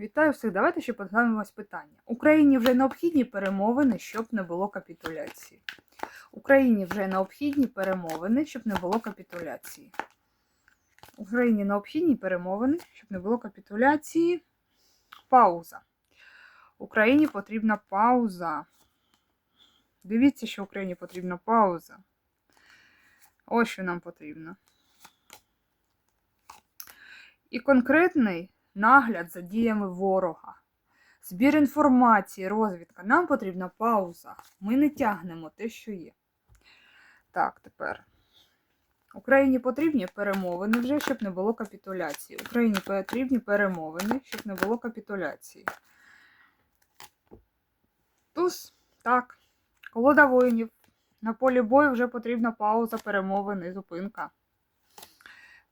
Вітаю всіх. Давайте ще подивимось питання. Україні вже необхідні перемовини, щоб не було капітуляції. Україні вже необхідні перемовини, щоб не було капітуляції. Україні необхідні перемовини, щоб не було капітуляції. Пауза. Україні потрібна пауза. Дивіться, що Україні потрібна пауза. Ось що нам потрібно. І конкретний нагляд за діями ворога. Збір інформації, розвідка. Нам потрібна пауза. Ми не тягнемо те, що є. Так, тепер. Україні потрібні перемовини вже, щоб не було капітуляції. Україні потрібні перемовини, щоб не було капітуляції. Туз, так. Колода воїнів. На полі бою вже потрібна пауза, перемовини, зупинка.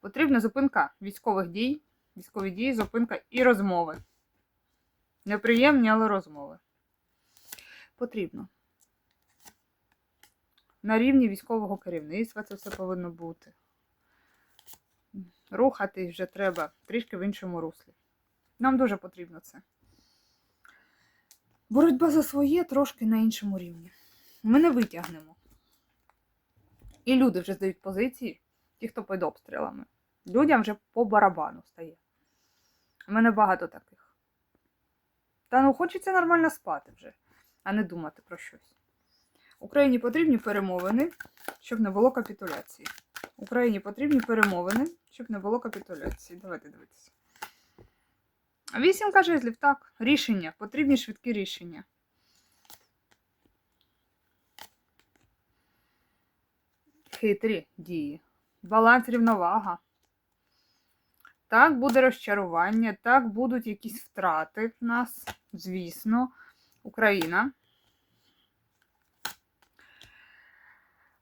Потрібна зупинка військових дій, військові дії, зупинка і розмови. Неприємні, але розмови. Потрібно. На рівні військового керівництва це все повинно бути. Рухатись вже треба трішки в іншому руслі. Нам дуже потрібно це. Боротьба за своє трошки на іншому рівні. Ми не витягнемо. І люди вже здають позиції, ті, хто під обстрілами. Людям вже по барабану стає. У мене багато таких. Та ну хочеться нормально спати вже, а не думати про щось. Україні потрібні перемовини, щоб не було капітуляції. Україні потрібні перемовини, щоб не було капітуляції. Давайте дивитися. Вісімка жезлів, так. Рішення. Потрібні швидкі рішення. Хитрі дії. Баланс рівновага. Так, буде розчарування, так, будуть якісь втрати в нас, звісно, Україна.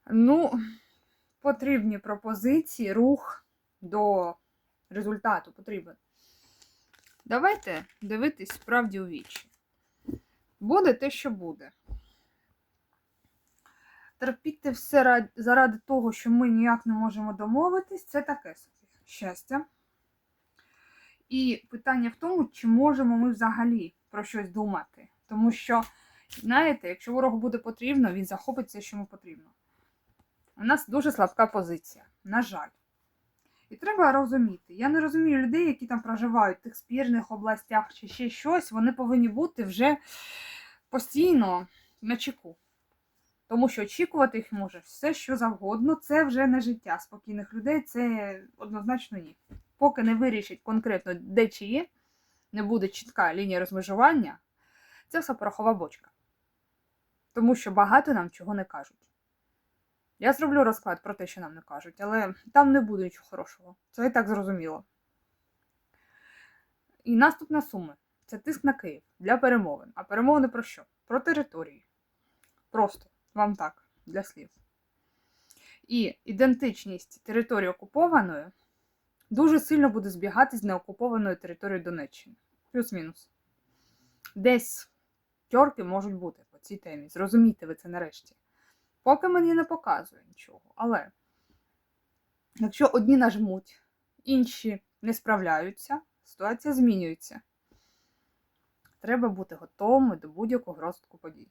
Ну, потрібні пропозиції, рух до результату потрібен. Давайте дивитись справді у вічі. Буде те, що буде. Терпіти все заради того, що ми ніяк не можемо домовитись, це таке собі щастя. І питання в тому, чи можемо ми взагалі про щось думати. Тому що, знаєте, якщо ворогу буде потрібно, він захопить все, що йому потрібно. У нас дуже слабка позиція, на жаль. І треба розуміти. Я не розумію людей, які там проживають в тих спірних областях чи ще щось, вони повинні бути вже постійно на чеку. Тому що очікувати їх може все, що завгодно. Це вже не життя спокійних людей, це однозначно ні. Поки не вирішить конкретно, де чи є, не буде чітка лінія розмежування, це все порохова бочка. Тому що багато нам чого не кажуть. Я зроблю розклад про те, що нам не кажуть, але там не буде нічого хорошого. Це і так зрозуміло. І наступна сума це тиск на Київ для перемовин. А перемовини про що? Про території. Просто вам так, для слів. І ідентичність території окупованої дуже сильно буде збігати з неокупованою територією Донеччини. Плюс-мінус. Десь тьорки можуть бути по цій темі. Зрозумійте ви це нарешті. Поки мені не показує нічого. Але якщо одні нажмуть, інші не справляються, ситуація змінюється. Треба бути готовими до будь-якого розвитку подій.